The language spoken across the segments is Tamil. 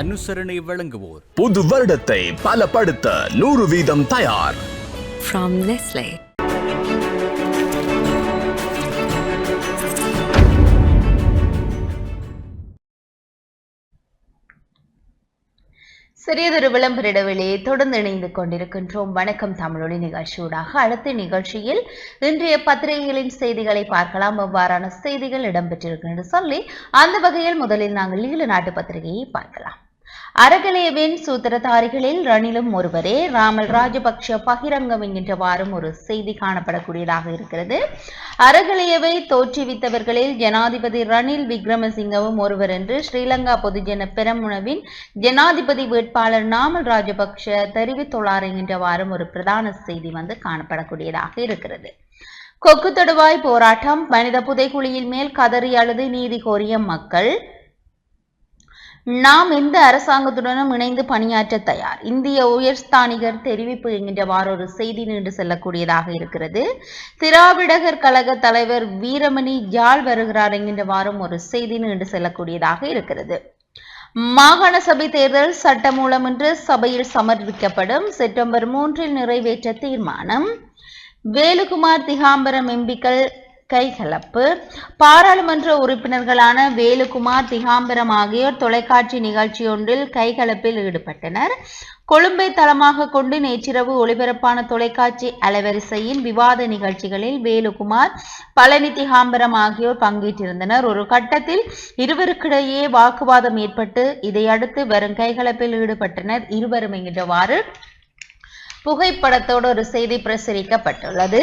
அனுசரணை வழங்குவோர். புது வருடத்தை பலப்படுத்த நூறு வீதம் தயார். சிறியதொரு விளம்பர இடைவெளியை தொடர்ந்து இணைந்து கொண்டிருக்கின்றோம். வணக்கம் தமிழொலி நிகழ்ச்சியூடாக. அடுத்த நிகழ்ச்சியில் இன்றைய பத்திரிகைகளின் செய்திகளை பார்க்கலாம். எவ்வாறான செய்திகள் இடம்பெற்றிருக்கின்றன சொல்லி அந்த வகையில் முதலில் நாங்கள் ஈழ நாட்டு பத்திரிகையை பார்க்கலாம். அரகலேவின் சூத்திரதாரிகளில் ரணிலும் ஒருவரே. ராமல் ராஜபக்ஷ பகிரங்கம் என்கின்றவாறும் ஒரு செய்தி காணப்படக்கூடியதாக இருக்கிறது. அரகலேயவை தோற்றுவித்தவர்களில் ஜனாதிபதி ரணில் விக்ரமசிங்கவும் ஒருவர் என்று ஸ்ரீலங்கா பொதுஜன பெரமுனவின் ஜனாதிபதி வேட்பாளர் நாமல் ராஜபக்ஷ தெரிவித்துள்ளார் என்கின்றவாறும் ஒரு பிரதான செய்தி வந்து காணப்படக்கூடியதாக இருக்கிறது. கொக்கு தொடுவாய் போராட்டம் மனித புதைக்குழியின் மேல் கதறி அழுது நீதி கோரிய மக்கள் நாம் எந்த அரசாங்கத்துடனும் இணைந்து பணியாற்ற தயார். இந்திய உயர்ஸ்தானிகர் தெரிவிப்பு என்கின்றவாறு ஒரு செய்தி நின்று செல்லக்கூடியதாக இருக்கிறது. திராவிடகர் கழக தலைவர் வீரமணி யாழ் வருகிறார் என்கின்றவாறும் ஒரு செய்தி நின்று செல்லக்கூடியதாக இருக்கிறது. மாகாண சபை தேர்தல் சட்டமூலம் என்று சபையில் சமர்ப்பிக்கப்படும். செப்டம்பர் மூன்றில் நிறைவேற்ற தீர்மானம். வேலுகுமார் திகாம்பரம் எம்பிக்கள் கைகலப்பு. பாராளுமன்ற உறுப்பினர்களான வேலுகுமார் திகாம்பரம் ஆகியோர் தொலைக்காட்சி நிகழ்ச்சி ஒன்றில் கைகலப்பில் ஈடுபட்டனர். கொழும்பை தளமாக கொண்டு நேற்றிரவு ஒளிபரப்பான தொலைக்காட்சி அலைவரிசையின் விவாத நிகழ்ச்சிகளில் வேலுகுமார் பழனி திகாம்பரம் ஆகியோர் பங்கேற்றிருந்தனர். ஒரு கட்டத்தில் இருவருக்கிடையே வாக்குவாதம் ஏற்பட்டு இதையடுத்து வரும் கைகலப்பில் ஈடுபட்டனர். இருவரும் என்கின்றவாறு புகைப்படத்தோடு ஒரு செய்தி பிரசுரிக்கப்பட்டுள்ளது.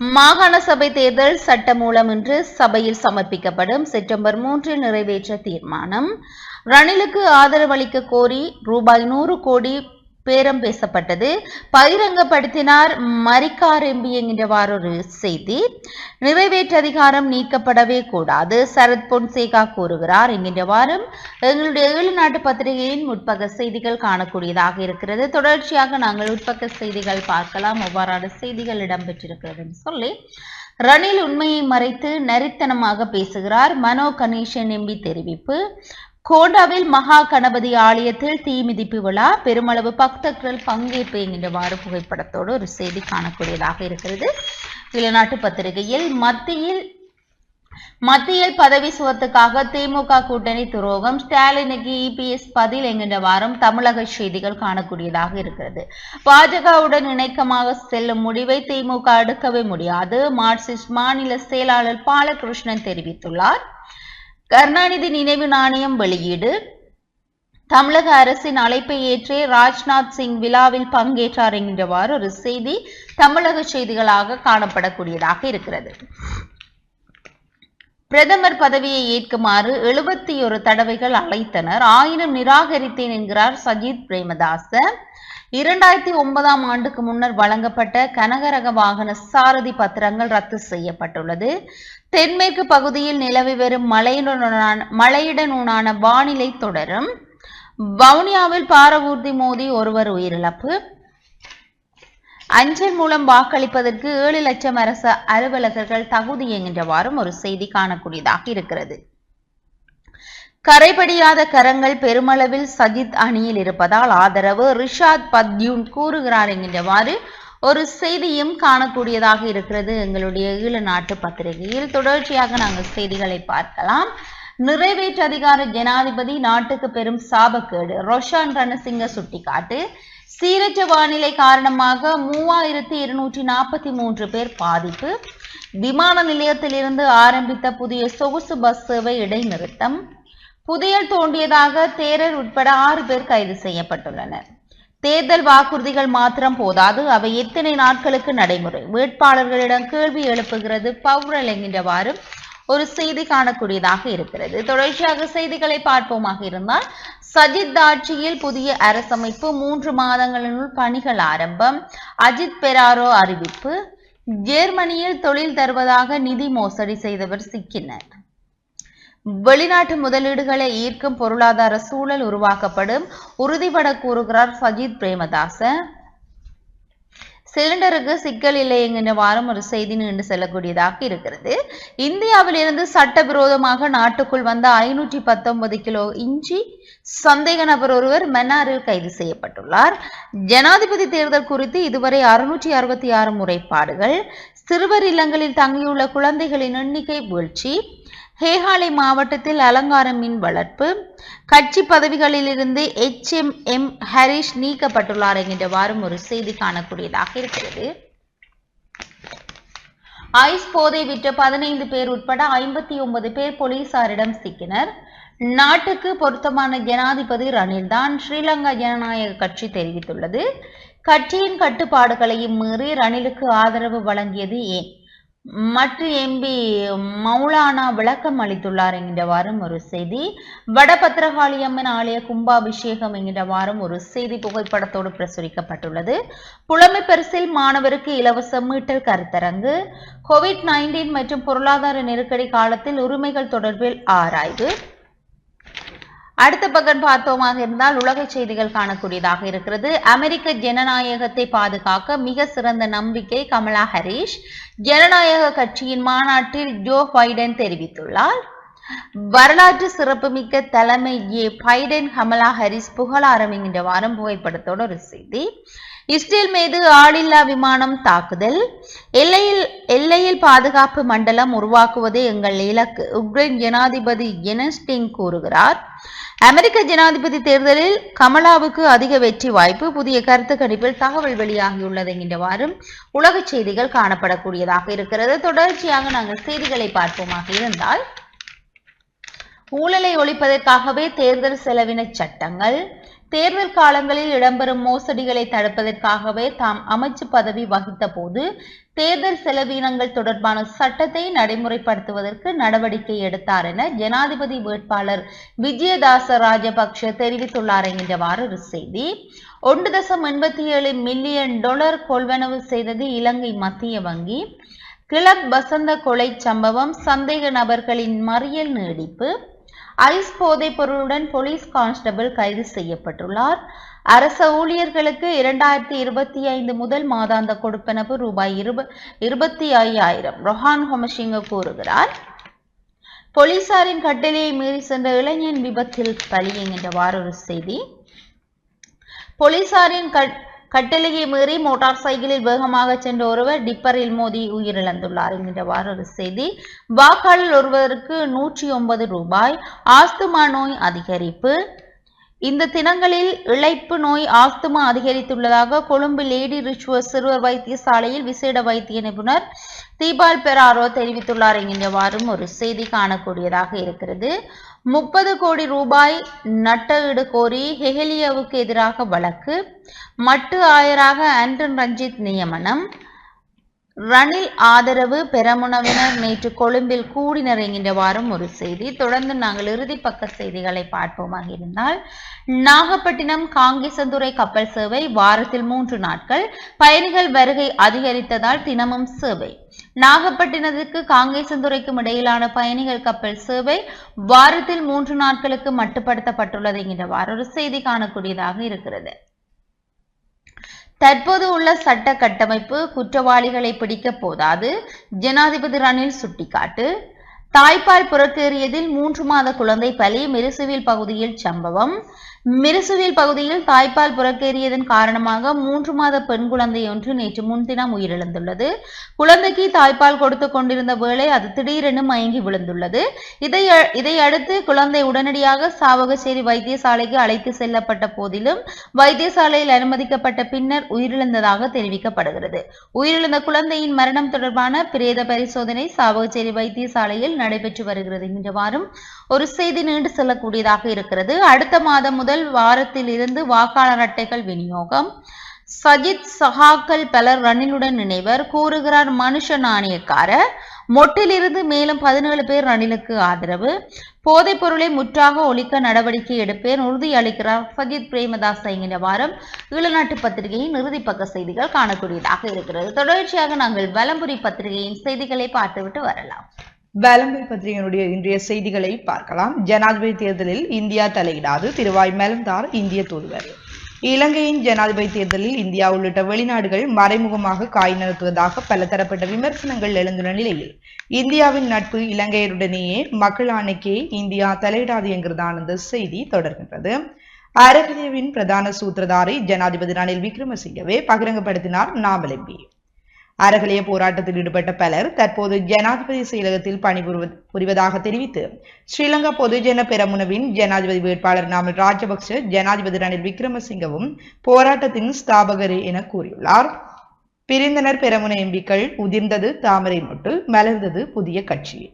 மாகாண சபை தேர்தல் சட்டமூலம் இன்று சபையில் சமர்ப்பிக்கப்படும் செப்டம்பர் மூன்றில் நிறைவேற்ற தீர்மானம். ரணிலுக்கு ஆதரவளிக்க கோரி ரூபாய் நூறு கோடி பேரம் பேசப்பட்டது. பகிரங்கப்படுத்தினார் மரிக்கார் எம்பி என்கின்றவாறு ஒரு செய்தி. நிறைவேற்று அதிகாரம் நீக்கப்படவே கூடாது சரத் பொன்சேகா கூறுகிறார் என்கின்றவாறும் எங்களுடைய ஏழு நாட்டு பத்திரிகையின் உட்பக்க செய்திகள் காணக்கூடியதாக இருக்கிறது. தொடர்ச்சியாக நாங்கள் உட்பக்க செய்திகள் பார்க்கலாம். அவ்வாறான செய்திகள் இடம்பெற்றிருக்கிறது சொல்லி ரணில் உண்மையை மறைத்து நரித்தனமாக பேசுகிறார். மனோ கணேசன் எம்பி தெரிவிப்பு. கோண்டாவில் மகா கணபதி ஆலயத்தில் தீ மிதிப்பு விழா. பெருமளவு பக்தர்கள் பங்கேற்பு என்கின்றவாறு புகைப்படத்தோடு ஒரு செய்தி காணக்கூடியதாக இருக்கிறது. வெளிநாட்டு பத்திரிகையில் மத்தியில் மத்தியில் பதவி சுகத்துக்காக திமுக கூட்டணி துரோகம். ஸ்டாலினுக்கு இபிஎஸ் பதில் என்கின்ற வாரம் தமிழக செய்திகள் காணக்கூடியதாக இருக்கிறது. பாஜகவுடன் இணக்கமாக செல்லும் முடிவை திமுக எடுக்கவே முடியாது. மார்க்சிஸ்ட் மாநில செயலாளர் பாலகிருஷ்ணன் தெரிவித்துள்ளார். கருணாநிதி நினைவு நாணயம் வெளியீடு. தமிழக அரசின் அழைப்பை ஏற்றே ராஜ்நாத் சிங் விழாவில் பங்கேற்றார் என்கின்றவாறு ஒரு செய்தி தமிழக செய்திகளாக காணப்படக்கூடியதாக இருக்கிறது. பிரதமர் பதவியை ஏற்குமாறு எழுபத்தி ஒரு தடவைகள் அழைத்தனர். ஆயினும் நிராகரித்தேன் என்கிறார் சஜித் பிரேமதாச. இரண்டாயிரத்தி ஒன்பதாம் ஆண்டுக்கு முன்னர் வழங்கப்பட்ட கனகரக வாகன சாரதி பத்திரங்கள் ரத்து செய்யப்பட்டுள்ளது. தென்மேற்கு பகுதியில் நிலவி வரும் மழையுடனான மழையுடனான வானிலை தொடரும். வவுனியாவில் பாரவூர்தி மோதி ஒருவர் உயிரிழப்பு. அஞ்சல் மூலம் வாக்களிப்பதற்கு ஏழு லட்சம் அரசு அலுவலகர்கள் தகுதி என்கின்றவாறும் ஒரு செய்தி காணக்கூடியதாக இருக்கிறது. கரைபடியாத கரங்கள் பெருமளவில் சஜித் அணியில் இருப்பதால் ஆதரவு. ரிஷாத் பத்யூன் கூறுகிறார் என்கின்றவாறு ஒரு செய்தியும் காணக்கூடியதாக இருக்கிறது எங்களுடைய ஈழ நாட்டு பத்திரிகையில். தொடர்ச்சியாக நாங்கள் செய்திகளை பார்க்கலாம். நிறைவேற்று அதிகார ஜனாதிபதி நாட்டுக்கு பெரும் சாபக்கேடு. ரோஷான் ரணசிங்க சுட்டிக்காட்டு. சீரற்ற வானிலை காரணமாக மூவாயிரத்தி இருநூற்றி நாற்பத்தி மூன்று பேர் பாதிப்பு. விமான நிலையத்திலிருந்து ஆரம்பித்த புதிய சொகுசு பஸ் சேவை இடைநிறுத்தம். புதையல் தோண்டியதாக தேரர் உட்பட ஆறு பேர் கைது செய்யப்பட்டுள்ளனர். தேர்தல் வாக்குறுதிகள் மாத்திரம் போதாது. அவை எத்தனை நாட்களுக்கு நடைமுறை? வேட்பாளர்களிடம் கேள்வி எழுப்புகிறது பவுரல் என்கின்றவாறு ஒரு செய்தி காணக்கூடியதாக இருக்கிறது. தொடர்ச்சியாக செய்திகளை பார்ப்போமாக இருந்தால் சஜித் ஆட்சியில் புதிய அரசமைப்பு மூன்று மாதங்களினுள் பணிகள் ஆரம்பம். அஜித் பெராரோ அறிவிப்பு. ஜெர்மனியில் தொழில் தருவதாக நிதி மோசடி செய்தவர் சிக்கினர். வெளிநாட்டு முதலீடுகளை ஈர்க்கும் பொருளாதார சூழல் உருவாக்கப்படும். உறுதிபட கூறுகிறார் சஜித் பிரேமதாச. சிலிண்டருக்கு சிக்கல் இல்லை என்கின்ற வாரம் ஒரு செய்தி நின்று செல்லக்கூடியதாக இருக்கிறது. இந்தியாவிலிருந்து சட்டவிரோதமாக நாட்டுக்குள் வந்த ஐநூற்றி பத்தொன்பது கிலோ இஞ்சி சந்தேக நபர் ஒருவர் மன்னாரில் கைது செய்யப்பட்டுள்ளார். ஜனாதிபதி தேர்தல் குறித்து இதுவரை அறுநூற்றி அறுபத்தி ஆறு முறைப்பாடுகள். சிறுவர் இல்லங்களில் தங்கியுள்ள குழந்தைகளின் எண்ணிக்கை வீழ்ச்சி. ஹேகாலை மாவட்டத்தில் அலங்கார மீன் வளர்ப்பு. கட்சி பதவிகளிலிருந்து எச் எம் எம் ஹரிஷ் நீக்கப்பட்டுள்ளார் என்கின்றவாறும் ஒரு செய்தி காணக்கூடியதாக இருக்கிறது. ஐஸ் போதை விற்ற பதினைந்து பேர் உட்பட ஐம்பத்தி ஒன்பது பேர் போலீசாரிடம் சிக்கினர். நாட்டுக்கு பொருத்தமான ஜனாதிபதி ரணில் தான் ஸ்ரீலங்கா ஜனநாயக கட்சி தெரிவித்துள்ளது. கட்சியின் கட்டுப்பாடுகளையும் மீறி ரணிலுக்கு ஆதரவு வழங்கியது ஏன்? மற்ற எம்பி மௌலானா விளக்கம் அளித்துள்ளார் என்கின்றவாறும் ஒரு செய்தி. வடபத்திரகாளியம்மன் ஆலய கும்பாபிஷேகம் வாரம் ஒரு செய்தி புகைப்படத்தோடு பிரசுரிக்கப்பட்டுள்ளது. புலமை பரிசில் மாணவருக்கு இலவச மீட்டல் கருத்தரங்கு. கோவிட் நைன்டீன் மற்றும் பொருளாதார நெருக்கடி காலத்தில் உரிமைகள் தொடர்பில் ஆராய்வு. அடுத்த பக்கம் பார்த்தோமாக இருந்தால் உலக செய்திகள் காணக்கூடியதாக இருக்கிறது. அமெரிக்க ஜனநாயகத்தை பாதுகாக்க மிக சிறந்த நம்பிக்கை கமலா ஹரீஷ். ஜனநாயக கட்சியின் மாநாட்டில் ஜோ பைடன் தெரிவித்துள்ளார். வரலாற்று சிறப்புமிக்க தலைமை ஏ பைடன் கமலா ஹரிஸ் புகழாரம் என்கின்ற வாரம் புகைப்படத்தோட ஒரு செய்தி. இஸ்ரேல் மீது ஆளில்லா விமானம் தாக்குதல். எல்லையில் எல்லையில் பாதுகாப்பு மண்டலம் உருவாக்குவதே எங்கள் இலக்கு உக்ரைன் ஜனாதிபதி ஜெனஸ்டிங் கூறுகிறார். அமெரிக்க ஜனாதிபதி தேர்தலில் கமலாவுக்கு அதிக வெற்றி வாய்ப்பு புதிய கருத்து கணிப்பில் தகவல் வெளியாகியுள்ளது என்கின்றவாறும் உலக செய்திகள் காணப்படக்கூடியதாக இருக்கிறது. தொடர்ச்சியாக நாங்கள் செய்திகளை பார்ப்போமாக இருந்தால் ஊழலை ஒழிப்பதற்காகவே தேர்தல் செலவின சட்டங்கள் தேர்தல் காலங்களில் இடம்பெறும் மோசடிகளை தடுப்பதற்காகவே தாம் அமைச்சு பதவி வகித்த போது தேர்தல் செலவினங்கள் தொடர்பான சட்டத்தை நடைமுறைப்படுத்துவதற்கு நடவடிக்கை எடுத்தார் என ஜனாதிபதி வேட்பாளர் விஜயதாச ராஜபக்ஷ தெரிவித்துள்ளார் என்கின்றவாறு ஒரு செய்தி. ஒன்று தசம் எண்பத்தி ஏழு மில்லியன் டாலர் கொள்வனவு செய்தது இலங்கை மத்திய வங்கி. கிளப் வசந்த கொலை சம்பவம் சந்தேக நபர்களின் மறியல் நீடிப்பு. ஐஸ் போதைப் பொருளுடன் போலீஸ் கான்ஸ்டபிள் கைது செய்யப்பட்டுள்ளார். அரச ஊழியர்களுக்கு இரண்டாயிரத்தி இருபத்தி ஐந்து முதல் மாதாந்த கொடுப்பனவு ரூபாய் இருப இருபத்தி ஐயாயிரம். ரொஹான் ஹொமசிங்க கூறுகிறார். போலீசாரின் கட்டளையை மீறி சென்ற இளைஞன் விபத்தில் பலி என்கின்றவாறு ஒரு செய்தி. போலீசாரின் கட் கட்டளையை மீறி மோட்டார் சைக்கிளில் வேகமாக சென்ற ஒருவர் டிப்பரில் மோதி உயிரிழந்துள்ளார். என்கின்றவாறு ஒரு செய்தி. வாக்காளர் ஒருவருக்கு நூற்றி ஒன்பது ரூபாய். ஆஸ்துமா நோய் அதிகரிப்பு. இந்த தினங்களில் இழைப்பு நோய் ஆஸ்துமா அதிகரித்துள்ளதாக கொழும்பு லேடி ரிச்சுவர் சிறுவர் வைத்தியசாலையில் விசேட வைத்திய நிபுணர் தீபால் பெராரோ தெரிவித்துள்ளார். என்கின்றவாறும் ஒரு செய்தி காணக்கூடியதாக இருக்கிறது. முப்பது கோடி ரூபாய் நட்டஈடு கோரி ஹெஹலியாவுக்கு எதிராக வழக்கு. மட்டு ஆயராக ஆண்டன் ரஞ்சித் நியமனம். ரணில் ஆதரவு பெரமுனவினர் நேற்று கொழும்பில் கூடினர் என்கின்ற வாரம் ஒரு செய்தி. தொடர்ந்து நாங்கள் இறுதி பக்க செய்திகளை பார்ப்போமாக இருந்தால் நாகப்பட்டினம் காங்கேசந்துறை கப்பல் சேவை வாரத்தில் மூன்று நாட்கள் பயணிகள் வருகை அதிகரித்ததால் தினமும் சேவை. நாகப்பட்டினத்துக்கு காங்கேசந்துறைக்கும் இடையிலான பயணிகள் கப்பல் சேவை வாரத்தில் மூன்று நாட்களுக்கு மட்டுப்படுத்தப்பட்டுள்ளது. என்கிற வாரொரு செய்தி காணக்கூடியதாக இருக்கிறது. தற்போது உள்ள சட்ட கட்டமைப்பு குற்றவாளிகளை பிடிக்க போதாது. ஜனாதிபதி ரணில் சுட்டிக்காட்டு. தாய்ப்பால் புறக்கேறியதில் மூன்று மாத குழந்தை பலி மிருசுவில் பகுதியில் சம்பவம். மிருசுவில் பகுதியில் தாய்ப்பால் புறக்கேறியதன் காரணமாக மூன்று மாத பெண் குழந்தை ஒன்று நேற்று முன்தினம் உயிரிழந்துள்ளது. குழந்தைக்கு தாய்ப்பால் கொடுத்து கொண்டிருந்த வேளை அது திடீரென மயங்கி விழுந்துள்ளது. இதை இதையடுத்து குழந்தை உடனடியாக சாவகச்சேரி வைத்தியசாலைக்கு அழைத்து செல்லப்பட்ட போதிலும் வைத்தியசாலையில் அனுமதிக்கப்பட்ட பின்னர் உயிரிழந்ததாக தெரிவிக்கப்படுகிறது. உயிரிழந்த குழந்தையின் மரணம் தொடர்பான பிரேத பரிசோதனை சாவகச்சேரி வைத்தியசாலையில் நடைபெற்று வருகிறது. என்றவாறும் ஒரு செய்தி நீண்டு செல்லக்கூடியதாக இருக்கிறது. அடுத்த மாதம் முதல் முதல் வாரத்திலிருந்து வாக்காளர் அட்டைகள் விநியோகம். சஜித் சஹாக்கள் பலர் ரணிலுடன் நினைவர். கூறுகிறார் மனுஷ நாணயக்காரர் மொட்டிலிருந்து மேலும் பதினேழு பேர் ரணிலுக்கு ஆதரவு. போதைப் பொருளை முற்றாக ஒழிக்க நடவடிக்கை எடுப்பேன். உறுதியளிக்கிறார் சஜித் பிரேமதாஸ் என்கிற வாரம் ஈழநாட்டு பத்திரிகையின் இறுதி பக்க செய்திகள் காணக்கூடியதாக இருக்கிறது. தொடர்ச்சியாக நாங்கள் வலம்புரி பத்திரிகையின் செய்திகளை பார்த்துவிட்டு வரலாம். வேலம்பை பத்திரிகையினுடைய இன்றைய செய்திகளை பார்க்கலாம். ஜனாதிபதி தேர்தலில் இந்தியா தலையிடாது. திருவாய் மெலந்தார் இந்திய தூதுவர். இலங்கையின் ஜனாதிபதி தேர்தலில் இந்தியா உள்ளிட்ட வெளிநாடுகள் மறைமுகமாக காய் நடத்துவதாக பல தரப்பட்ட விமர்சனங்கள் எழுந்துள்ள நிலையில் இந்தியாவின் நட்பு இலங்கையருடனேயே மக்கள் ஆணைக்கே இந்தியா தலையிடாது என்கிறதான இந்த செய்தி தொடர்கின்றது. அறகலியவின் பிரதான சூத்திரதாரி ஜனாதிபதி ரணில் விக்ரமசிங்கவே பகிரங்கப்படுத்தினார். நாமல் எம்பி அறகலைய போராட்டத்தில் ஈடுபட்ட பலர் தற்போது ஜனாதிபதி செயலகத்தில் பணிபுரிவ- புரிவதாக தெரிவித்து ஸ்ரீலங்கா பொதுஜன பெரமுனவின் ஜனாதிபதி வேட்பாளர் நாமல் ராஜபக்ஷ ஜனாதிபதி ரணில் விக்ரமசிங்கவும் போராட்டத்தின் ஸ்தாபகர் என கூறியுள்ளார். பிரிந்தனர் பெரமுன எம்பிக்கள் உதிர்ந்தது தாமரை மொட்டு மலர்ந்தது புதிய கட்சி.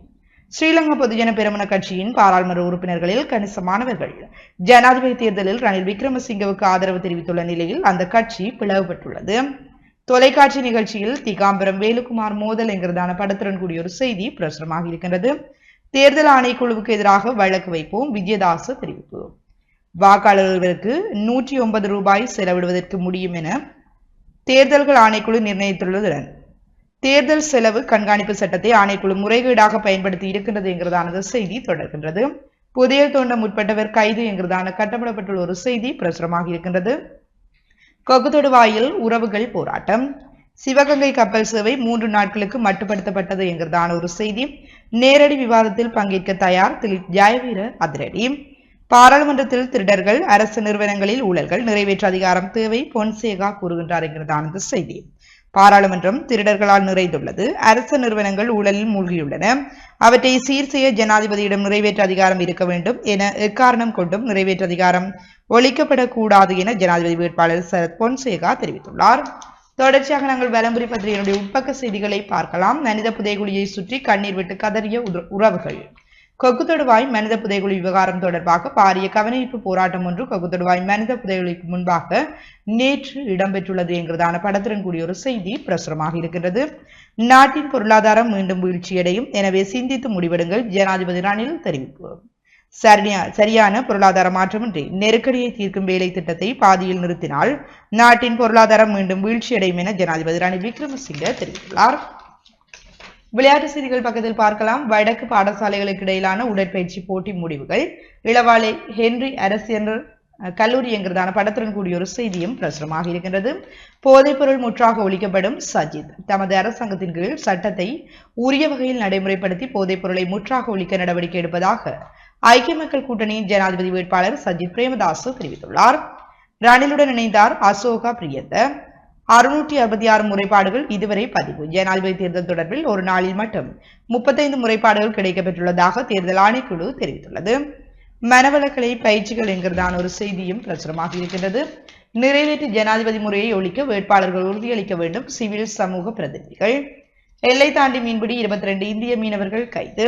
ஸ்ரீலங்கா பொதுஜன பெரமுன கட்சியின் பாராளுமன்ற உறுப்பினர்களில் கணிசமானவர்கள். ஜனாதிபதி தேர்தலில் ரணில் விக்ரமசிங்கவுக்கு ஆதரவு தெரிவித்துள்ள நிலையில் அந்த கட்சி பிளவுபட்டுள்ளது. தொலைக்காட்சி நிகழ்ச்சியில் திகாம்பரம் வேலுக்குமார் மோதல் என்கிறதான படத்துடன் கூடிய ஒரு செய்தி பிரசுரமாக இருக்கின்றது. தேர்தல் ஆணைக்குழுவுக்கு எதிராக வழக்கு வைப்போம். விஜயதாஸ் தெரிவிப்பு. வாக்காளர்களுக்கு நூற்றி ஒன்பது ரூபாய் செலவிடுவதற்கு முடியும் என தேர்தல்கள் ஆணைக்குழு நிர்ணயித்துள்ளதுடன் தேர்தல் செலவு கண்காணிப்பு சட்டத்தை ஆணைக்குழு முறைகேடாக பயன்படுத்தி இருக்கின்றது என்கிறதான செய்தி தொடர்கின்றது. புதையல் தோண்ட முற்பட்டவர் கைது என்கிறதான கட்டப்படப்பட்டுள்ள ஒரு செய்தி பிரசுரமாக இருக்கின்றது. கொக்குத்தொடுவாயில் உறவுகள் போராட்டம். சிவகங்கை கப்பல் சேவை மூன்று நாட்களுக்கு மட்டுப்படுத்தப்பட்டது என்கிறதான ஒரு செய்தி. நேரடி விவாதத்தில் பங்கேற்க தயார் திரு ஜெயவீர அதிரடி. பாராளுமன்றத்தில் திருடர்கள் அரசு நிறுவனங்களில் ஊழல்கள் நிறைவேற்ற அதிகாரம் தேவை பொன்சேகா கூறுகின்றார் என்கிறதான செய்தி. பாராளுமன்றம் திருடர்களால் நிறைந்துள்ளது. அரசு நிறுவனங்கள் ஊழலில் மூழ்கியுள்ளன. அவற்றை சீர் செய்ய ஜனாதிபதியிடம் நிறைவேற்ற அதிகாரம் இருக்க வேண்டும் என எக்காரணம் கொண்டும் நிறைவேற்ற அதிகாரம் ஒழிக்கப்படக்கூடாது என ஜனாதிபதி வேட்பாளர் சரத் பொன்சேகா தெரிவித்துள்ளார். தொடர்ச்சியாக நாங்கள் வலம்புரி பத்திரிகையினுடைய உட்பக்க செய்திகளை பார்க்கலாம். மனித புதைகுழியை சுற்றி கண்ணீர் விட்டு கதறிய உறவுகள். கொக்குத்தொடுவாய் மனித புதைகுழி விவகாரம் தொடர்பாக பாரிய கவனிப்பு போராட்டம் ஒன்று கொக்குத்தொடுவாய் மனித புதைகுழிக்கு முன்பாக நேற்று இடம்பெற்றுள்ளது என்கிறதான படத்துடன் கூடிய ஒரு செய்தி பிரசுரமாக இருக்கின்றது. நாட்டின் பொருளாதாரம் மீண்டும் வீழ்ச்சியடையும். எனவே சிந்தித்து முடிவெடுங்கள். ஜனாதிபதி ரணில் தெரிவிப்பு. சரியா சரியான பொருளாதார மாற்றமின்றி நெருக்கடியை தீர்க்கும் வேலை திட்டத்தை பாதியில் நிறுத்தினால் நாட்டின் பொருளாதாரம் மீண்டும் வீழ்ச்சியடையும் என ஜனாதிபதி ரணில் விக்ரமசிங்க தெரிவித்துள்ளார். விளையாட்டு செய்திகள் பக்கத்தில் பார்க்கலாம். வடக்கு பாடசாலைகளுக்கு இடையிலான உடற்பயிற்சி போட்டி முடிவுகள். இளவாலை ஹென்றி அரசியல் கல்லூரி என்கிறதான படத்துடன் கூடிய ஒரு செய்தியும் பிரசுரமாக இருக்கின்றது. போதைப்பொருள் முற்றாக ஒழிக்கப்படும் சஜித். தமது அரசாங்கத்தின் கீழ் சட்டத்தை உரிய வகையில் நடைமுறைப்படுத்தி போதைப்பொருளை முற்றாக ஒழிக்க நடவடிக்கை எடுப்பதாக ஐக்கிய மக்கள் கூட்டணியின் ஜனாதிபதி வேட்பாளர் சஜித் பிரேமதாசு தெரிவித்துள்ளார். ரணிலுடன் இணைந்தார் அசோகா பிரியந்த. அறுநூற்றி அறுபத்தி ஆறு முறைப்பாடுகள் இதுவரை பதிவு. ஜனாதிபதி தேர்தல் தொடர்பில் ஒரு நாளில் மட்டும் முப்பத்தைந்து முறைப்பாடுகள் கிடைக்கப்பெற்றுள்ளதாக தேர்தல் ஆணைக்குழு தெரிவித்துள்ளது. மனவளக்கலை பயிற்சிகள் என்கிறதான ஒரு செய்தியும் பிரசுரமாக இருக்கின்றது. நிறைவேற்று ஜனாதிபதி முறையை ஒழிக்க வேட்பாளர்கள் உறுதியளிக்க வேண்டும் சிவில் சமூக பிரதிநிதிகள். எல்லை தாண்டி மீன்பிடி இருபத்தி ரெண்டு இந்திய மீனவர்கள் கைது.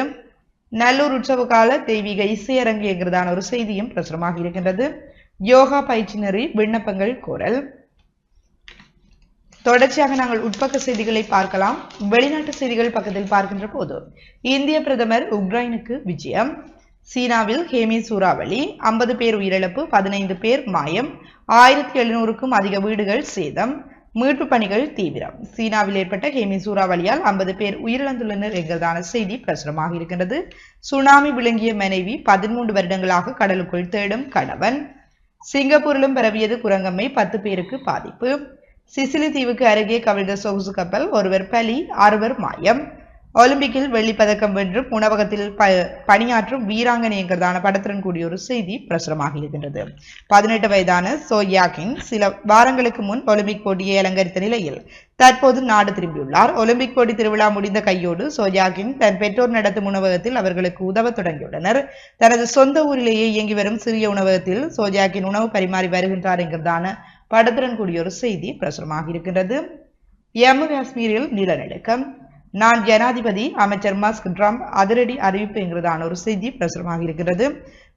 நல்லூர் உற்சவ கால தெய்வீக இசையரங்கு என்கிறதான ஒரு செய்தியும் பிரசுரமாக இருக்கின்றது. யோகா பயிற்சி நெறி விண்ணப்பங்கள் கோரல். தொடர்ச்சியாக நாங்கள் உட்பக்க செய்திகளை பார்க்கலாம். வெளிநாட்டு செய்திகள் பக்கத்தில் பார்க்கின்ற போது இந்திய பிரதமர் உக்ரைனுக்கு விஜயம். சீனாவில் ஹேமி சூறாவளி ஐம்பது பேர் உயிரிழப்பு பதினைந்து பேர் மாயம் ஆயிரத்தி எழுநூறுக்கும் அதிக வீடுகள் சேதம் மீட்பு பணிகள் தீவிரம். சீனாவில் ஏற்பட்ட ஹேமி சூறாவளியால் ஐம்பது பேர் உயிரிழந்துள்ளனர் என்கிறதான செய்தி பிரசுரமாக இருக்கின்றது. சுனாமி விளங்கிய மனைவி பதிமூன்று வருடங்களாக கடலுக்குள் தேடும் கணவன். சிங்கப்பூரிலும் பரவியது குரங்கம்மை பத்து பேருக்கு பாதிப்பு. சிசிலி தீவுக்கு அருகே கவிழ்ந்த சொகுசு கப்பல் ஒருவர் பலி அறுவர் மாயம். ஒலிம்பிக்கில் வெள்ளிப்பதக்கம் வென்றும் உணவகத்தில் ப பணியாற்றும் வீராங்கனை என்கிறதான படத்துடன் கூடிய ஒரு செய்தி பிரசுரமாக இருக்கின்றது. பதினெட்டு வயதான சோயாகின் சில வாரங்களுக்கு முன் ஒலிம்பிக் போட்டியை அலங்கரித்த நிலையில் தற்போது நாடு திரும்பியுள்ளார். ஒலிம்பிக் போட்டி திருவிழா முடிந்த கையோடு சோயாகின் தன் பெற்றோர் நடத்தும் உணவகத்தில் அவர்களுக்கு உதவ தொடங்கியுள்ளனர். தனது சொந்த ஊரிலேயே இயங்கி வரும் சிறிய உணவகத்தில் சோஜாக்கின் உணவு பரிமாறி வருகின்றார் என்கிறதான படத்துடன் கூடிய ஒரு செய்தி பிரசுரமாக இருக்கின்றது. ஜம்மு காஷ்மீரில் நிலநடுக்கம். நான் ஜனாதிபதி அமைச்சர் மஸ்க் ட்ரம்ப் அதிரடி அறிவிப்பு என்கிறதான ஒரு செய்தி பிரசுரமாக இருக்கிறது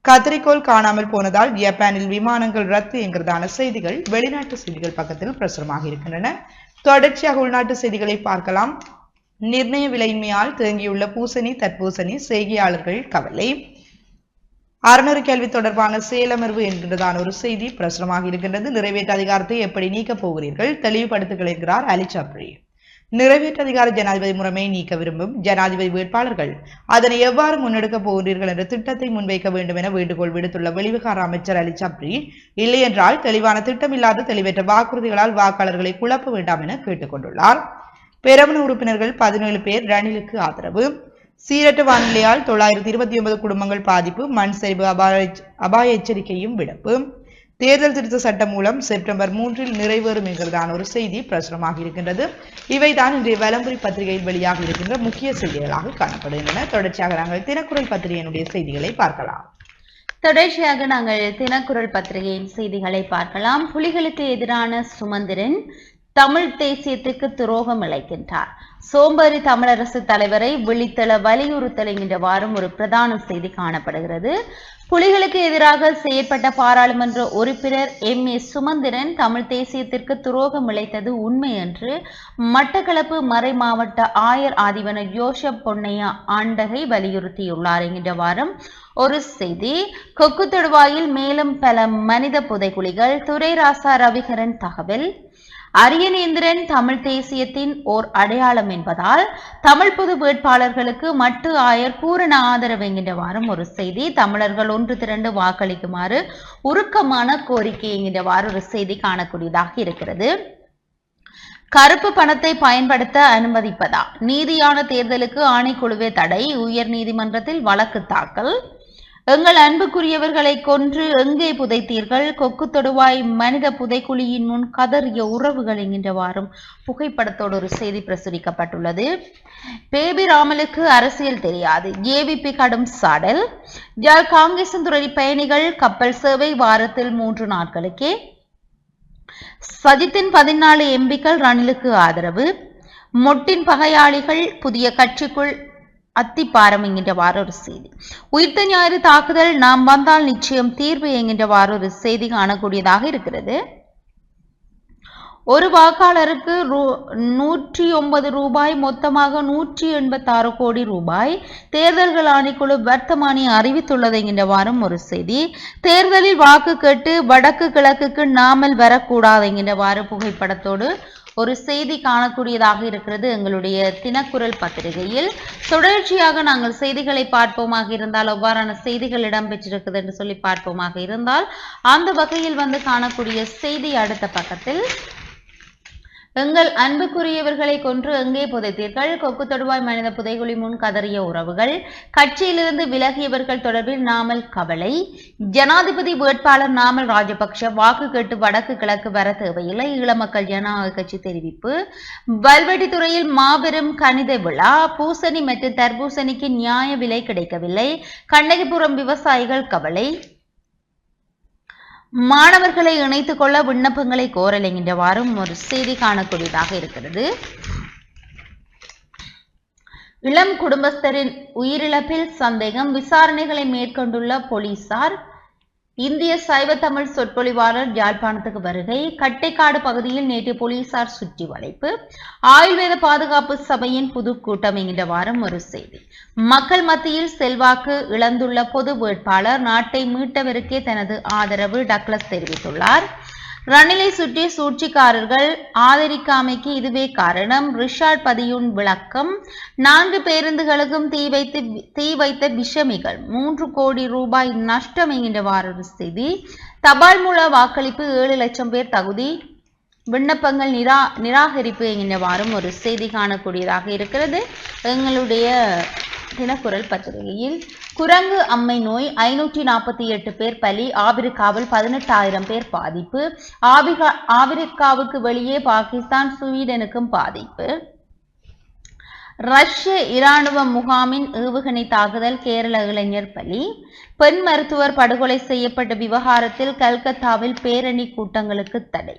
கத்திரிக்கோள் காணாமல் போனதால் ஜப்பானில் விமானங்கள் ரத்து என்கிறதான செய்திகள் வெளிநாட்டு செய்திகள் பக்கத்தில் பிரசுரமாக இருக்கின்றன. தொடர்ச்சியாக உள்நாட்டு செய்திகளை பார்க்கலாம். நிர்ணய விலையின்மையால் தேங்கியுள்ள பூசணி தற்பூசணி செய்கையாளர்கள் கவலை. அறநூறு கேள்வி தொடர்பான செயலமர்வு என்கின்றதான ஒரு செய்தி. பிரசுரமாக இருக்கின்றது. நிறைவேற்று அதிகாரத்தை எப்படி நீக்கப் போகிறீர்கள்? தெளிவுபடுத்துங்கள் என்கிறார் அலி சப்ரி. ஜனாதிபதி முறைமையை நீக்க விரும்பும் ஜனாதிபதி வேட்பாளர்கள். அதனை எவ்வாறு முன்னெடுக்கப் போகிறீர்கள் என்ற திட்டத்தை முன்வைக்க வேண்டும் என வேண்டுகோள் விடுத்துள்ள வெளிவிகார அமைச்சர் அலி சப்ரி இல்லையென்றால் தெளிவான திட்டமில்லாத தெளிவேற்ற வாக்குறுதிகளால் வாக்காளர்களை குழப்ப வேண்டாம் என கேட்டுக்கொண்டுள்ளார். பெரமுன உறுப்பினர்கள் பதினேழு பேர் ரணிலுக்கு ஆதரவு. சீரற்ற வானிலையால் தொள்ளாயிரத்தி இருபத்தி ஒன்பது குடும்பங்கள் பாதிப்பு மண் சரிவு அபாய அபாய எச்சரிக்கையும் விடுப்பு. தேர்தல் திருத்த சட்டம் மூலம் செப்டம்பர் மூன்றில் நிறைவேறும் என்கிறதான ஒரு செய்தி பிரசுரமாக இருக்கின்றது. இவைதான் இன்றைய வலம்புரி பத்திரிகையில் வெளியாக இருக்கின்ற முக்கிய செய்திகளாக காணப்படுகின்றன. தொடர்ச்சியாக நாங்கள் தினக்குரல் பத்திரிகையினுடைய செய்திகளை பார்க்கலாம். தொடர்ச்சியாக நாங்கள் தினக்குரல் பத்திரிகையின் செய்திகளை பார்க்கலாம். புலிகளுக்கு எதிரான சுமந்திரன் தமிழ் தேசியத்துக்கு துரோகம் இழைக்கின்றார். சோம்பேறி தமிழரசு தலைவரை விழித்தள வலியுறுத்தல் என்கின்ற வாரம் ஒரு பிரதான செய்தி காணப்படுகிறது. புலிகளுக்கு எதிராக செயற்பட்ட பாராளுமன்ற உறுப்பினர் எம். ஏ. சுமந்திரன் தமிழ் தேசியத்திற்கு துரோகம் இழைத்தது உண்மை என்று மட்டக்களப்பு மறை மாவட்ட ஆயர் ஆதிவன யோசப் பொன்னையா ஆண்டகை வலியுறுத்தியுள்ளார். என்கின்ற வாரம் ஒரு செய்தி கொக்கு தொடுவாயில் மேலும் பல மனித புதைகுழிகள் துரைராசா ரவிகரன் தகவல். அரியநேந்திரன் தமிழ் தேசியத்தின் ஓர் அடையாளம் என்பதால் தமிழ் பொது வேட்பாளர்களுக்கு மட்டு ஆயர் பூரண ஆதரவு என்கின்ற வாரம் ஒரு செய்தி தமிழர்கள் ஒன்று திரண்டு வாக்களிக்குமாறு உருக்கமான கோரிக்கை என்கின்ற வாரம் ஒரு செய்தி காணக்கூடியதாக இருக்கிறது. கருப்பு பணத்தை பயன்படுத்த அனுமதிப்பதா? நீதியான தேர்தலுக்கு ஆணைக்குழுவே தடை. உயர் நீதிமன்றத்தில் வழக்கு தாக்கல். எங்கள் அன்புக்குரியவர்களை கொன்று எங்கே புதைத்தீர்கள்? கொக்கு தொடுவாய் மனித புதைக்குழியின் முன் கதறிய உறவுகள் என்கின்ற வாரம் புகைப்படத்தோடு ஒரு செய்தி பிரசுரிக்கப்பட்டுள்ளது. பேபி ராமலுக்கு அரசியல் தெரியாது. ஏவிபி கடும் சாடல். யாழ் காங்கேசந்துறை பயணிகள் கப்பல் சேவை வாரத்தில் மூன்று நாட்களுக்கே. சஜித்தின் பதினாலு எம்பிக்கள் ரணிலுக்கு ஆதரவு. மொட்டின் பகையாளிகள் புதிய கட்சிக்குள் அத்திப்பாரம் என்கின்ற ஒரு செய்தி. உயிர்த்த ஞாயிறு தாக்குதல் நாம் வந்தால் நிச்சயம் தீர்வு என்கின்ற ஒரு செய்தி காணக்கூடியதாக இருக்கிறது. ஒரு வாக்காளருக்கு ரூ- நூற்றி ஒன்பது ரூபாய் மொத்தமாக நூற்றி எண்பத்தாறு கோடி ரூபாய். தேர்தல்கள் ஆணைக்குழு வர்த்தமானி அறிவித்துள்ளது என்கின்ற வாரம் ஒரு செய்தி. தேர்தலில் வாக்கு கேட்டு வடக்கு கிழக்குக்கு நாமல் வரக்கூடாது என்கின்ற வார புகைப்படத்தோடு ஒரு செய்தி காணக்கூடியதாக இருக்கிறது எங்களுடைய தினக்குரல் பத்திரிகையில். தொடர்ச்சியாக நாங்கள் செய்திகளை பார்ப்போமாக இருந்தால் அவ்வாறான செய்திகள் இடம்பெற்றிருக்குது என்று சொல்லி பார்ப்போமாக இருந்தால் அந்த வகையில் வந்து காணக்கூடிய செய்தி அடுத்த பக்கத்தில். எங்கள் அன்புக்குரியவர்களை கொன்று எங்கே புதைத்தீர்கள்? கொக்கு தொடுவாய் மனித புதைகுழி முன் கதறிய உறவுகள் கட்சியிலிருந்து விலகியவர்கள் தொடர்பில் நாமல் கவலை ஜனாதிபதி வேட்பாளர் நாமல் ராஜபக்ஷ வாக்கு கேட்டு வடக்கு கிழக்கு வர தேவையில்லை ஈழ மக்கள் ஜனநாயக கட்சி தெரிவிப்பு வல்வெட்டித்துறையில் மாபெரும் கணித விழா பூசணி மற்றும் தர்பூசணிக்கு நியாய விலை கிடைக்கவில்லை கண்ணகிபுரம் விவசாயிகள் கவலை மாணவர்களை இணைத்துக் கொள்ள விண்ணப்பங்களை கோரல் என்கின்ற வாரம் ஒரு செய்தி காணக்கூடியதாக இருக்கிறது. இளம் குடும்பஸ்தரின் உயிரிழப்பில் சந்தேகம் விசாரணைகளை மேற்கொண்டுள்ள போலீசார் இந்திய சைவ தமிழ் சொற்பொழிவாளர் யாழ்ப்பாணத்துக்கு வருகை கட்டைக்காடு பகுதியில் நேற்று போலீசார் சுற்றி வளைப்பு ஆயுர்வேத பாதுகாப்பு சபையின் புது கூட்டம் என்கின்ற வாரம் ஒரு செய்தி. மக்கள் மத்தியில் செல்வாக்கு இழந்துள்ள பொது வேட்பாளர் நாட்டை மீட்டவருக்கே தனது ஆதரவு டக்ளஸ் தெரிவித்துள்ளார். ரணிலை சுற்றி சூழ்ச்சிக்காரர்கள் ஆதரிக்காமைக்கு இதுவே காரணம். ரிஷாட் பதியுன் விளக்கம் நான்கு பேருந்துகளுக்கும் தீ வைத்து தீ வைத்த விஷமிகள். மூன்று கோடி ரூபாய் நஷ்டம் என்கின்ற ஒரு செய்தி. தபால் மூல வாக்களிப்பு ஏழு லட்சம் பேர் தகுதி. விண்ணப்பங்கள் நிரா நிராகரிப்பு என்கின்றவாறும் ஒரு செய்தி காணக்கூடியதாக இருக்கிறது. எங்களுடைய தினக்குரல் பத்திரிகையில் குரங்கு அம்மை நோய் ஐநூற்றி நாற்பத்தி எட்டு பேர் பலி ஆபிரிக்காவில் பதினெட்டாயிரம் பேர் பாதிப்பு ஆபிகா ஆபிரிக்காவுக்கு வெளியே பாகிஸ்தான் ஸ்வீடனுக்கும் பாதிப்பு. ரஷ்ய இராணுவ முகாமின் ஏவுகணை தாக்குதல் கேரள இளைஞர் பலி பெண் மருத்துவர் படுகொலை செய்யப்பட்ட விவகாரத்தில் கல்கத்தாவில் பேரணி கூட்டங்களுக்கு தடை.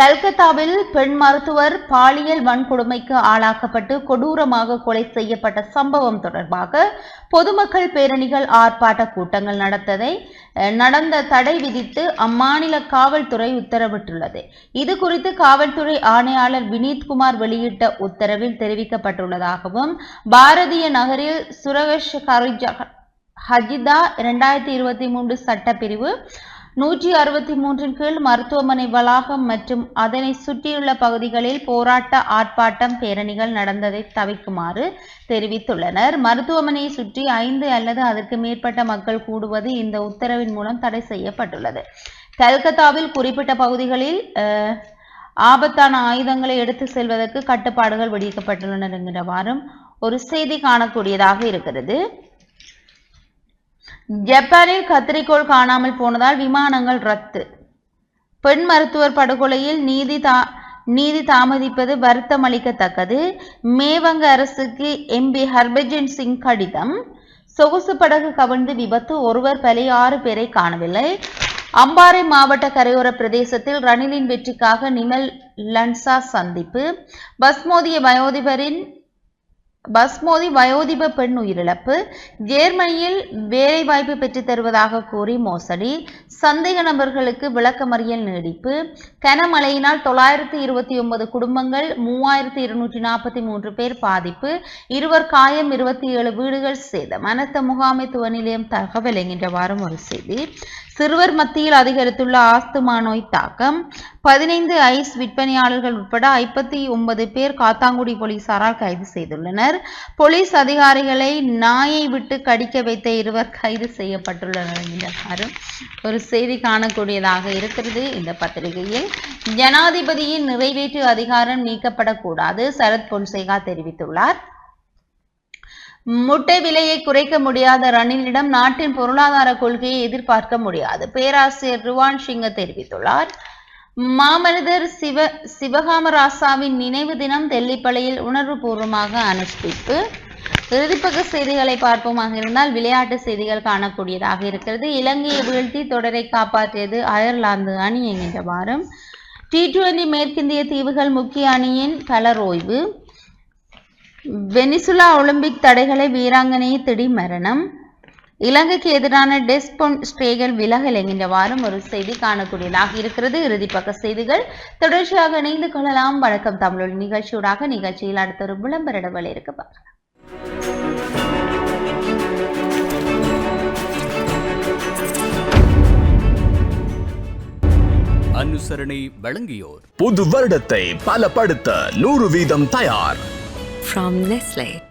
கல்கத்தாவில் பெண் மருத்துவர் பாலியல் வன்கொடுமைக்கு ஆளாக்கப்பட்டு கொடூரமாக கொலை செய்யப்பட்ட சம்பவம் தொடர்பாக பொதுமக்கள் பேரணிகள் ஆர்ப்பாட்ட கூட்டங்கள் நடத்ததை நடந்த தடை விதித்து அம்மாநில காவல்துறை உத்தரவிட்டுள்ளது. இது குறித்து காவல்துறை ஆணையாளர் வினீத்குமார் வெளியிட்ட உத்தரவில் தெரிவிக்கப்பட்டுள்ளதாகவும் பாரதிய நகரில் சுரகஷ் ஹரிஜா ஹஜிதா இரண்டாயிரத்தி இருபத்தி மூன்று சட்டப்பிரிவு நூற்றி அறுபத்தி மூன்றின் கீழ் மருத்துவமனை வளாகம் மற்றும் அதனை சுற்றியுள்ள பகுதிகளில் போராட்ட ஆர்ப்பாட்டம் பேரணிகள் நடந்ததை தவிக்குமாறு தெரிவித்துள்ளனர். மருத்துவமனையை சுற்றி ஐந்து அல்லது அதற்கு மேற்பட்ட மக்கள் கூடுவது இந்த உத்தரவின் மூலம் தடை செய்யப்பட்டுள்ளது. கல்கத்தாவில் குறிப்பிட்ட பகுதிகளில் ஆபத்தான ஆயுதங்களை எடுத்து செல்வதற்கு கட்டுப்பாடுகள் விதிக்கப்பட்டுள்ளன என்கிறவாறும் ஒரு செய்தி காணக்கூடியதாக இருக்கிறது. ஜப்பானில் கத்திரிக்கோள் காணாமல் போனதால் விமானங்கள் ரத்து. பெண் மருத்துவர் படுகொலையில் நீதி தா நீதி தாமதிப்பது வருத்தம் அளிக்கத்தக்கது மேவங்க அரசுக்கு எம்பி ஹர்பஜன் சிங் கடிதம். சொகுசு படகு கவிழ்ந்து விபத்து ஒருவர் பலி ஆறு பேரை காணவில்லை. அம்பாறை மாவட்ட கரையோர பிரதேசத்தில் ரணிலின் வெற்றிக்காக நிமல் லன்சா சந்திப்பு. பஸ் மோதிய வயோதிபரின் பஸ் மோதி வயோதிப பெண் உயிரிழப்பு. ஜேர்மனியில் வேலைவாய்ப்பு பெற்றுத் தருவதாக கூறி மோசடி. சந்தேக நபர்களுக்கு விளக்கமறியல் நீடிப்பு. கனமழையினால் தொள்ளாயிரத்தி இருபத்தி ஒன்பது குடும்பங்கள் மூவாயிரத்தி இருநூற்றி நாற்பத்தி மூன்று பேர் பாதிப்பு. இருவர் காயம் இருபத்தி ஏழு வீடுகள் சேதம். அனர்த்த முகாமைத்துவ நிலையம் தகவல் என்கின்றவாறும் ஒரு செய்தி. சிறுவர் மத்தியில் அதிகரித்துள்ள ஆஸ்துமா நோய் தாக்கம். பதினைந்து ஐஸ் விற்பனையாளர்கள் உட்பட ஐம்பத்தி ஒன்பது பேர் காத்தாங்குடி போலீசாரால் கைது செய்துள்ளனர். போலீஸ் அதிகாரிகளை நாயை விட்டு கடிக்க வைத்த இருவர் கைது செய்யப்பட்டுள்ளனர் என்கிறவாறும் ஒரு செய்தி காணக்கூடியதாக இருக்கிறது இந்த பத்திரிகையில். ஜனாதிபதியின் நிறைவேற்று அதிகாரம் நீக்கப்படக்கூடாது சரத் பொன்சேகா தெரிவித்துள்ளார். முட்டை விலையை குறைக்க முடியாத ரணிலிடம் நாட்டின் பொருளாதார கொள்கையை எதிர்பார்க்க முடியாது. பேராசிரியர் ருவான் சிங்க தெரிவித்துள்ளார். மாமனிதர் சிவ சிவகாமராசாவின் நினைவு தினம் தெல்லிப்பளையில் உணர்வுபூர்வமாக அனுஷ்டிப்பு. இறுதிப்பக்க செய்திகளை பார்ப்போமாக இருந்தால் விளையாட்டு செய்திகள் காணக்கூடியதாக இருக்கிறது. இலங்கையை வீழ்த்தி தொடரை காப்பாற்றியது அயர்லாந்து அணி என்கின்ற வாரம். டி டுவெண்டி மேற்கிந்திய தீவுகள் முக்கிய அணியின் பலர் ஓய்வு. வெனிசுலா ஒலிம்பிக் தடைகளை வீராங்கனை திடி மரணம். இலங்கைக்கு எதிரான டெஸ்பொன் ஸ்டேகல் விலகல் என்கின்ற வாரம் ஒரு செய்தி காணக்கூடியதாக இருக்கிறது. இறுதிப்பக்க செய்திகள். தொடர்ச்சியாக இணைந்து கொள்ளலாம். வணக்கம். தமிழ் நிகழ்ச்சியூடாக நிகழ்ச்சியில் அடுத்த ஒரு விளம்பர இடைவெளி இருக்கு அனுசரணை வழங்கியோர். புது வருடத்தை பலப்படுத்த நூறு வீதம் தயார். From Nestle.